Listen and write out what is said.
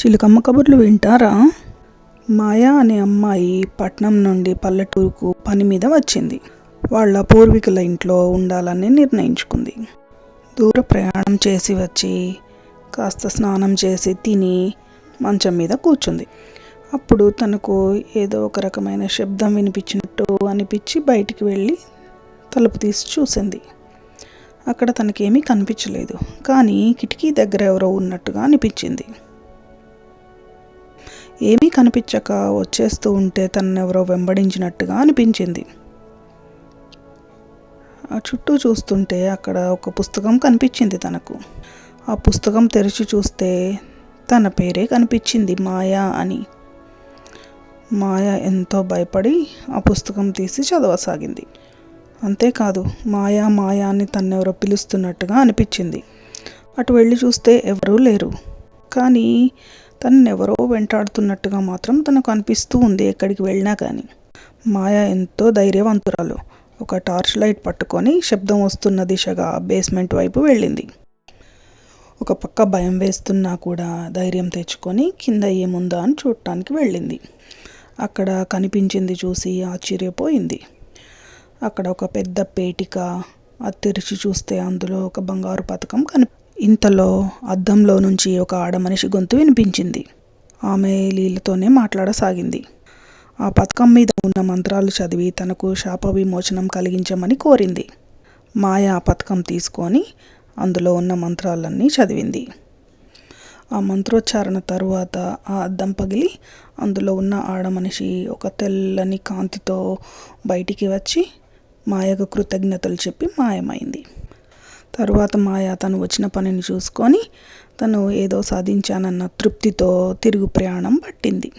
చిలుకమ్మ కబుర్లు వింటారా? మాయా అనే అమ్మాయి పట్నం నుండి పల్లెటూరుకు పని మీద వచ్చింది. వాళ్ళ పూర్వీకుల ఇంట్లో ఉండాలని నిర్ణయించుకుంది. దూర ప్రయాణం చేసి వచ్చి కాస్త స్నానం చేసి తిని మంచం మీద కూర్చుంది. అప్పుడు తనకు ఏదో ఒక రకమైన శబ్దం వినిపించినట్టు అనిపించి బయటికి వెళ్ళి తలుపు తీసి చూసింది. అక్కడ తనకేమీ కనిపించలేదు. కానీ కిటికీ దగ్గర ఎవరో ఉన్నట్టుగా అనిపించింది. ఏమీ కనిపించక వచ్చేస్తూ ఉంటే తనెవరో వెంబడించినట్టుగా అనిపించింది. ఆ చుట్టూ చూస్తుంటే అక్కడ ఒక పుస్తకం కనిపించింది తనకు. ఆ పుస్తకం తెరిచి చూస్తే తన పేరే కనిపించింది మాయా అని. మాయ ఎంతో భయపడి ఆ పుస్తకం తీసి చదవసాగింది. అంతేకాదు మాయా మాయా అని తన్నెవరో పిలుస్తున్నట్టుగా అనిపించింది. అటు వెళ్ళి చూస్తే ఎవరూ లేరు. కానీ తనెవరో వెంటాడుతున్నట్టుగా మాత్రం తనకు అనిపిస్తూ ఉంది ఎక్కడికి వెళ్ళినా కానీ మాయ ఎంతో ధైర్యవంతురాలు. ఒక టార్చ్ లైట్ పట్టుకొని శబ్దం వస్తున్న దిశగా బేస్మెంట్ వైపు వెళ్ళింది. ఒక పక్క భయం వేస్తున్నా కూడా ధైర్యం తెచ్చుకొని కింద ఏముందా అని చూడటానికి వెళ్ళింది. అక్కడ కనిపించింది చూసి ఆశ్చర్యపోయింది. అక్కడ ఒక పెద్ద పేటిక. అది తెరిచి చూస్తే అందులో ఒక బంగారు పథకం కని ఇంతలో అద్దంలో నుంచి ఒక ఆడమనిషి గొంతు వినిపించింది. ఆమె లీలతోనే మాట్లాడసాగింది. ఆ పథకం మీద ఉన్న మంత్రాలు చదివి తనకు శాప విమోచనం కలిగించమని కోరింది. మాయ ఆ పథకం తీసుకొని అందులో ఉన్న మంత్రాలన్నీ చదివింది. ఆ మంత్రోచ్చారణ తరువాత ఆ అద్దం పగిలి అందులో ఉన్న ఆడమనిషి ఒక తెల్లని కాంతితో బయటికి వచ్చి మాయకు కృతజ్ఞతలు చెప్పి మాయమైంది. తరువాత మాయ తను వచ్చిన పనిని చూసుకొని తను ఏదో సాధించానన్న తృప్తితో తిరుగు ప్రయాణం పట్టింది.